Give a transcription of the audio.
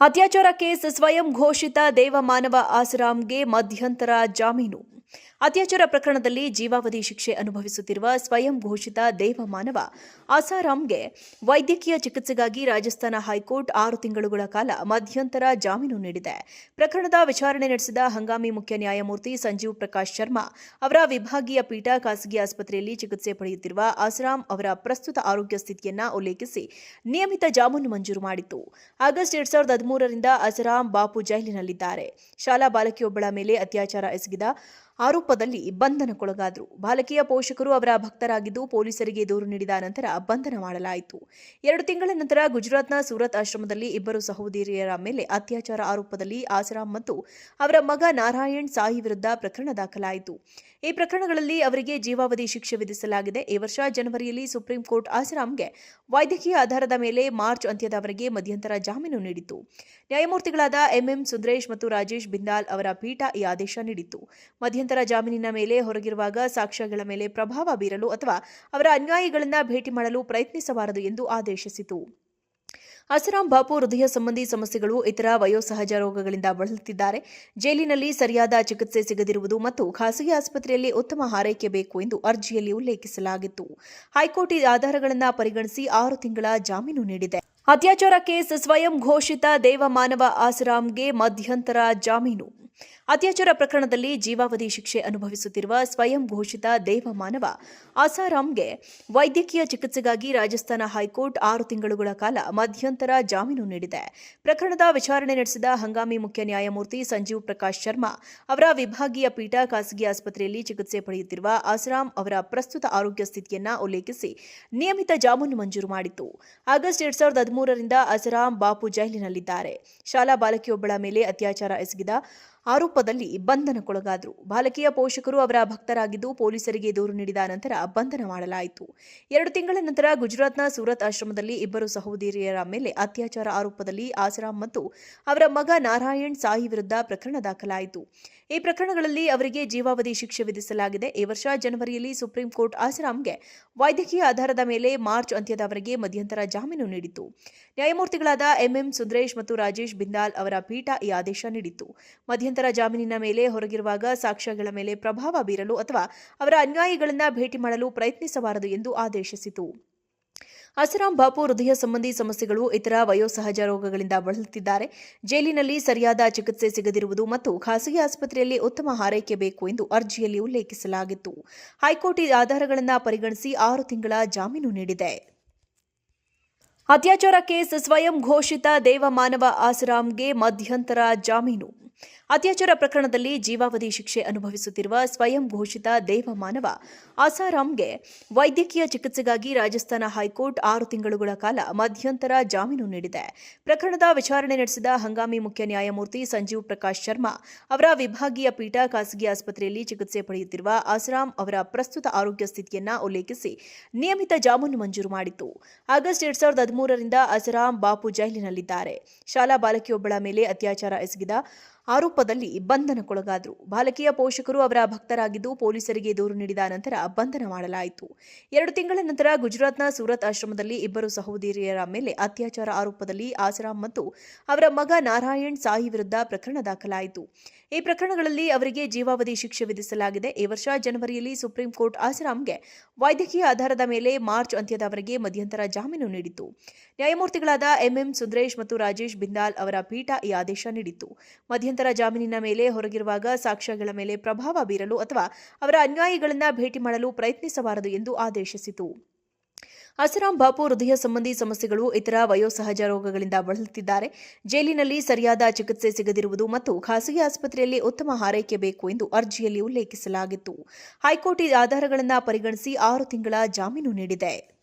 ಅತ್ಯಾಚಾರ ಕೇಸ್ ಸ್ವಯಂ ಘೋಷಿತ ದೇವಮಾನವ ಆಸರಾಮ್ಗೆ ಮಧ್ಯಂತರ ಜಾಮೀನು. ಅತ್ಯಾಚಾರ ಪ್ರಕರಣದಲ್ಲಿ ಜೀವಾವಧಿ ಶಿಕ್ಷೆ ಅನುಭವಿಸುತ್ತಿರುವ ಸ್ವಯಂ ಘೋಷಿತ ದೇವಮಾನವ ಆಸಾರಾಮ್ಗೆ ವೈದ್ಯಕೀಯ ಚಿಕಿತ್ಸೆಗಾಗಿ ರಾಜಸ್ಥಾನ ಹೈಕೋರ್ಟ್ ಆರು ತಿಂಗಳುಗಳ ಕಾಲ ಮಧ್ಯಂತರ ಜಾಮೀನು ನೀಡಿದೆ. ಪ್ರಕರಣದ ವಿಚಾರಣೆ ನಡೆಸಿದ ಹಂಗಾಮಿ ಮುಖ್ಯ ನ್ಯಾಯಮೂರ್ತಿ ಸಂಜೀವ್ ಪ್ರಕಾಶ್ ಶರ್ಮಾ ಅವರ ವಿಭಾಗೀಯ ಪೀಠ ಖಾಸಗಿ ಆಸ್ಪತ್ರೆಯಲ್ಲಿ ಚಿಕಿತ್ಸೆ ಪಡೆಯುತ್ತಿರುವ ಆಸರಾಮ್ ಅವರ ಪ್ರಸ್ತುತ ಆರೋಗ್ಯ ಸ್ಥಿತಿಯನ್ನ ಉಲ್ಲೇಖಿಸಿ ನಿಯಮಿತ ಜಾಮೀನು ಮಂಜೂರು ಮಾಡಿತ್ತು. ಆಗಸ್ಟ್ ಎರಡ್ ಸಾವಿರದ ಹದಿಮೂರರಿಂದ ಅಸರಾಮ್ ಬಾಪು ಜೈಲಿನಲ್ಲಿದ್ದಾರೆ. ಶಾಲಾ ಬಾಲಕಿಯೊಬ್ಬಳ ಮೇಲೆ ಅತ್ಯಾಚಾರ ಎಸಗಿದ ಆರೋಪದಲ್ಲಿ ಬಂಧನಕ್ಕೊಳಗಾದರು. ಬಾಲಕಿಯ ಪೋಷಕರು ಅವರ ಭಕ್ತರಾಗಿದ್ದು ಪೊಲೀಸರಿಗೆ ದೂರು ನೀಡಿದ ನಂತರ ಬಂಧನ ಮಾಡಲಾಯಿತು. ಎರಡು ತಿಂಗಳ ನಂತರ ಗುಜರಾತ್ನ ಸೂರತ್ ಆಶ್ರಮದಲ್ಲಿ ಇಬ್ಬರು ಸಹೋದರಿಯರ ಮೇಲೆ ಅತ್ಯಾಚಾರ ಆರೋಪದಲ್ಲಿ ಆಸರಾಮ್ ಮತ್ತು ಅವರ ಮಗ ನಾರಾಯಣ್ ಸಾಯಿ ವಿರುದ್ಧ ಪ್ರಕರಣ ದಾಖಲಾಯಿತು. ಈ ಪ್ರಕರಣಗಳಲ್ಲಿ ಅವರಿಗೆ ಜೀವಾವಧಿ ಶಿಕ್ಷೆ ವಿಧಿಸಲಾಗಿದೆ. ಈ ವರ್ಷ ಜನವರಿಯಲ್ಲಿ ಸುಪ್ರೀಂ ಕೋರ್ಟ್ ಆಸರಾಮ್ಗೆ ವೈದ್ಯಕೀಯ ಆಧಾರದ ಮೇಲೆ ಮಾರ್ಚ್ ಅಂತ್ಯದವರೆಗೆ ಮಧ್ಯಂತರ ಜಾಮೀನು ನೀಡಿತು ನ್ಯಾಯಮೂರ್ತಿಗಳಾದ ಎಂಎಂ ಸುಂದರೇಶ್ ಮತ್ತು ರಾಜೇಶ್ ಬಿಂದಾಲ್ ಅವರ ಪೀಠ ಈ ಆದೇಶ ನೀಡಿತ್ತು. ಮಧ್ಯಂತರ ಜಾಮೀನಿನ ಮೇಲೆ ಹೊರಗಿರುವಾಗ ಸಾಕ್ಷ್ಯಗಳ ಮೇಲೆ ಪ್ರಭಾವ ಬೀರಲು ಅಥವಾ ಅವರ ಅನ್ಯಾಯಿಗಳನ್ನ ಭೇಟಿ ಮಾಡಲು ಪ್ರಯತ್ನಿಸಬಾರದು ಎಂದು ಆದೇಶಿಸಿತು. ಅಸರಾಂ ಬಾಪು ಹೃದಯ ಸಂಬಂಧಿ ಸಮಸ್ಯೆಗಳು ಇತರ ವಯೋಸಹಜ ರೋಗಗಳಿಂದ ಬಳಲುತ್ತಿದ್ದಾರೆ. ಜೈಲಿನಲ್ಲಿ ಸರಿಯಾದ ಚಿಕಿತ್ಸೆ ಸಿಗದಿರುವುದು ಮತ್ತು ಖಾಸಗಿ ಆಸ್ಪತ್ರೆಯಲ್ಲಿ ಉತ್ತಮ ಆರೈಕೆ ಬೇಕು ಎಂದು ಅರ್ಜಿಯಲ್ಲಿ ಉಲ್ಲೇಖಿಸಲಾಗಿತ್ತು. ಹೈಕೋರ್ಟ್ ಈ ಆಧಾರಗಳನ್ನು ಪರಿಗಣಿಸಿ ಆರು ತಿಂಗಳ ಜಾಮೀನು ನೀಡಿದೆ. ಅತ್ಯಾಚಾರ ಕೇಸ್ ಸ್ವಯಂ ಘೋಷಿತ ದೇವಮಾನವ ಆಸರಾಂಗೆ ಮಧ್ಯಂತರ ಜಾಮೀನು. ಅತ್ಯಾಚಾರ ಪ್ರಕರಣದಲ್ಲಿ ಜೀವಾವಧಿ ಶಿಕ್ಷೆ ಅನುಭವಿಸುತ್ತಿರುವ ಸ್ವಯಂ ಘೋಷಿತ ದೇವ ಮಾನವ ಆಸಾರಾಮ್ಗೆ ವೈದ್ಯಕೀಯ ಚಿಕಿತ್ಸೆಗಾಗಿ ರಾಜಸ್ಥಾನ ಹೈಕೋರ್ಟ್ ಆರು ತಿಂಗಳುಗಳ ಕಾಲ ಮಧ್ಯಂತರ ಜಾಮೀನು ನೀಡಿದೆ. ಪ್ರಕರಣದ ವಿಚಾರಣೆ ನಡೆಸಿದ ಹಂಗಾಮಿ ಮುಖ್ಯ ನ್ಯಾಯಮೂರ್ತಿ ಸಂಜೀವ್ ಪ್ರಕಾಶ್ ಶರ್ಮಾ ಅವರ ವಿಭಾಗೀಯ ಪೀಠ ಖಾಸಗಿ ಆಸ್ಪತ್ರೆಯಲ್ಲಿ ಚಿಕಿತ್ಸೆ ಪಡೆಯುತ್ತಿರುವ ಆಸಾರಾಮ್ ಅವರ ಪ್ರಸ್ತುತ ಆರೋಗ್ಯ ಸ್ಥಿತಿಯನ್ನ ಉಲ್ಲೇಖಿಸಿ ನಿಯಮಿತ ಜಾಮೀನು ಮಂಜೂರು ಮಾಡಿತು ಆಗಸ್ಟ್ ಎರಡ್ ಸಾವಿರದ ಹದಿಮೂರರಿಂದ ಅಸರಾಮ್ ಬಾಪು ಜೈಲಿನಲ್ಲಿದ್ದಾರೆ. ಶಾಲಾ ಬಾಲಕಿಯೊಬ್ಬಳ ಮೇಲೆ ಅತ್ಯಾಚಾರ ಎಸಗಿದ ಆರೋಪದಲ್ಲಿ ಬಂಧನಕ್ಕೊಳಗಾದರು. ಬಾಲಕಿಯ ಪೋಷಕರು ಅವರ ಭಕ್ತರಾಗಿದ್ದು ಪೊಲೀಸರಿಗೆ ದೂರು ನೀಡಿದ ನಂತರ ಬಂಧನ ಮಾಡಲಾಯಿತು. ಎರಡು ತಿಂಗಳ ನಂತರ ಗುಜರಾತ್ನ ಸೂರತ್ ಆಶ್ರಮದಲ್ಲಿ ಇಬ್ಬರು ಸಹೋದರಿಯರ ಮೇಲೆ ಅತ್ಯಾಚಾರ ಆರೋಪದಲ್ಲಿ ಆಸರಾಮ್ ಮತ್ತು ಅವರ ಮಗ ನಾರಾಯಣ್ ಸಾಯಿ ವಿರುದ್ಧ ಪ್ರಕರಣ ದಾಖಲಾಯಿತು. ಈ ಪ್ರಕರಣಗಳಲ್ಲಿ ಅವರಿಗೆ ಜೀವಾವಧಿ ಶಿಕ್ಷೆ ವಿಧಿಸಲಾಗಿದೆ. ಈ ವರ್ಷ ಜನವರಿಯಲ್ಲಿ ಸುಪ್ರೀಂ ಕೋರ್ಟ್ ಆಸರಾಮ್ಗೆ ವೈದ್ಯಕೀಯ ಆಧಾರದ ಮೇಲೆ ಮಾರ್ಚ್ ಅಂತ್ಯದವರೆಗೆ ಮಧ್ಯಂತರ ಜಾಮೀನು ನೀಡಿತು ನ್ಯಾಯಮೂರ್ತಿಗಳಾದ ಎಂಎಂ ಸುಂದರೇಶ್ ಮತ್ತು ರಾಜೇಶ್ ಬಿಂದಾಲ್ ಅವರ ಪೀಠ ಈ ಆದೇಶ ನೀಡಿತ್ತು. ಮಧ್ಯಂತರ ಜಾಮೀನಿನ ಮೇಲೆ ಹೊರಗಿರುವಾಗ ಸಾಕ್ಷ್ಯಗಳ ಮೇಲೆ ಪ್ರಭಾವ ಬೀರಲು ಅಥವಾ ಅವರ ಅನ್ಯಾಯಗಳನ್ನು ಭೇಟಿ ಮಾಡಲು ಪ್ರಯತ್ನಿಸಬಾರದು ಎಂದು ಆದೇಶಿಸಿತು. ಅಸರಾಂ ಬಾಪು ಹೃದಯ ಸಂಬಂಧಿ ಸಮಸ್ಯೆಗಳು ಇತರ ವಯೋಸಹಜ ರೋಗಗಳಿಂದ ಬಳಲುತ್ತಿದ್ದಾರೆ. ಜೈಲಿನಲ್ಲಿ ಸರಿಯಾದ ಚಿಕಿತ್ಸೆ ಸಿಗದಿರುವುದು ಮತ್ತು ಖಾಸಗಿ ಆಸ್ಪತ್ರೆಯಲ್ಲಿ ಉತ್ತಮ ಹಾರೈಕೆ ಬೇಕು ಎಂದು ಅರ್ಜಿಯಲ್ಲಿ ಉಲ್ಲೇಖಿಸಲಾಗಿತ್ತು. ಹೈಕೋರ್ಟ್ ಆಧಾರಗಳನ್ನು ಪರಿಗಣಿಸಿ ಆರು ತಿಂಗಳ ಜಾಮೀನು ನೀಡಿದೆ. ಅತ್ಯಾಚಾರ ಕೇಸ್ ಸ್ವಯಂ ಘೋಷಿತ ದೇವಮಾನವ ಆಸರಾಂಗೆ ಮಧ್ಯಂತರ ಜಾಮೀನು. ಅತ್ಯಾಚಾರ ಪ್ರಕರಣದಲ್ಲಿ ಜೀವಾವಧಿ ಶಿಕ್ಷೆ ಅನುಭವಿಸುತ್ತಿರುವ ಸ್ವಯಂ ಘೋಷಿತ ದೇವಮಾನವ ಆಸಾರಾಮ್ಗೆ ವೈದ್ಯಕೀಯ ಚಿಕಿತ್ಸೆಗಾಗಿ ರಾಜಸ್ಥಾನ ಹೈಕೋರ್ಟ್ ಆರು ತಿಂಗಳುಗಳ ಕಾಲ ಮಧ್ಯಂತರ ಜಾಮೀನು ನೀಡಿದೆ. ಪ್ರಕರಣದ ವಿಚಾರಣೆ ನಡೆಸಿದ ಹಂಗಾಮಿ ಮುಖ್ಯ ನ್ಯಾಯಮೂರ್ತಿ ಸಂಜೀವ್ ಪ್ರಕಾಶ್ ಶರ್ಮಾ ಅವರ ವಿಭಾಗೀಯ ಪೀಠ ಖಾಸಗಿ ಆಸ್ಪತ್ರೆಯಲ್ಲಿ ಚಿಕಿತ್ಸೆ ಪಡೆಯುತ್ತಿರುವ ಆಸರಾಂ ಅವರ ಪ್ರಸ್ತುತ ಆರೋಗ್ಯ ಸ್ಥಿತಿಯನ್ನ ಉಲ್ಲೇಖಿಸಿ ನಿಯಮಿತ ಜಾಮೀನು ಮಂಜೂರು ಮಾಡಿತು ಆಗಸ್ಟ್ ಎರಡ್ ಸಾವಿರದ ಹದಿಮೂರರಿಂದ ಅಸರಾಮ್ ಬಾಪು ಜೈಲಿನಲ್ಲಿದ್ದಾರೆ. ಶಾಲಾ ಬಾಲಕಿಯೊಬ್ಬಳ ಮೇಲೆ ಅತ್ಯಾಚಾರ ಎಸಗಿದ ಆರೋಪದಲ್ಲಿ ಬಂಧನಕ್ಕೊಳಗಾದರು. ಬಾಲಕಿಯ ಪೋಷಕರು ಅವರ ಭಕ್ತರಾಗಿದ್ದು ಪೊಲೀಸರಿಗೆ ದೂರು ನೀಡಿದ ನಂತರ ಬಂಧನ ಮಾಡಲಾಯಿತು. ಎರಡು ತಿಂಗಳ ನಂತರ ಗುಜರಾತ್ನ ಸೂರತ್ ಆಶ್ರಮದಲ್ಲಿ ಇಬ್ಬರು ಸಹೋದರಿಯರ ಮೇಲೆ ಅತ್ಯಾಚಾರ ಆರೋಪದಲ್ಲಿ ಆಸರಾಮ್ ಮತ್ತು ಅವರ ಮಗ ನಾರಾಯಣ್ ಸಾಹಿ ವಿರುದ್ಧ ಪ್ರಕರಣ ದಾಖಲಾಯಿತು. ಈ ಪ್ರಕರಣಗಳಲ್ಲಿ ಅವರಿಗೆ ಜೀವಾವಧಿ ಶಿಕ್ಷೆ ವಿಧಿಸಲಾಗಿದೆ. ಈ ವರ್ಷ ಜನವರಿಯಲ್ಲಿ ಸುಪ್ರೀಂ ಕೋರ್ಟ್ ಆಸರಾಮ್ಗೆ ವೈದ್ಯಕೀಯ ಆಧಾರದ ಮೇಲೆ ಮಾರ್ಚ್ ಅಂತ್ಯದವರೆಗೆ ಮಧ್ಯಂತರ ಜಾಮೀನು ನೀಡಿತು ನ್ಯಾಯಮೂರ್ತಿಗಳಾದ ಎಂಎಂ ಸುಂದರೇಶ್ ಮತ್ತು ರಾಜೇಶ್ ಬಿಂದಾಲ್ ಅವರ ಪೀಠ ಈ ಆದೇಶ ನೀಡಿತ್ತು. ಮಧ್ಯಂತರ ಜಾಮೀನಿನ ಮೇಲೆ ಹೊರಗಿರುವಾಗ ಸಾಕ್ಷ್ಯಗಳ ಮೇಲೆ ಪ್ರಭಾವ ಬೀರಲು ಅಥವಾ ಅವರ ಅನ್ಯಾಯಗಳನ್ನು ಭೇಟಿ ಮಾಡಲು ಪ್ರಯತ್ನಿಸಬಾರದು ಎಂದು ಆದೇಶಿಸಿತು. ಅಸರಾಂ ಬಾಪು ಹೃದಯ ಸಂಬಂಧಿ ಸಮಸ್ಯೆಗಳು ಇತರ ವಯೋಸಹಜ ರೋಗಗಳಿಂದ ಬಳಲುತ್ತಿದ್ದಾರೆ. ಜೈಲಿನಲ್ಲಿ ಸರಿಯಾದ ಚಿಕಿತ್ಸೆ ಸಿಗದಿರುವುದು ಮತ್ತು ಖಾಸಗಿ ಆಸ್ಪತ್ರೆಯಲ್ಲಿ ಉತ್ತಮ ಹಾರೈಕೆ ಬೇಕು ಎಂದು ಅರ್ಜಿಯಲ್ಲಿ ಉಲ್ಲೇಖಿಸಲಾಗಿತ್ತು. ಹೈಕೋರ್ಟ್ ಆಧಾರಗಳನ್ನು ಪರಿಗಣಿಸಿ ಆರು ತಿಂಗಳ ಜಾಮೀನು ನೀಡಿದೆ.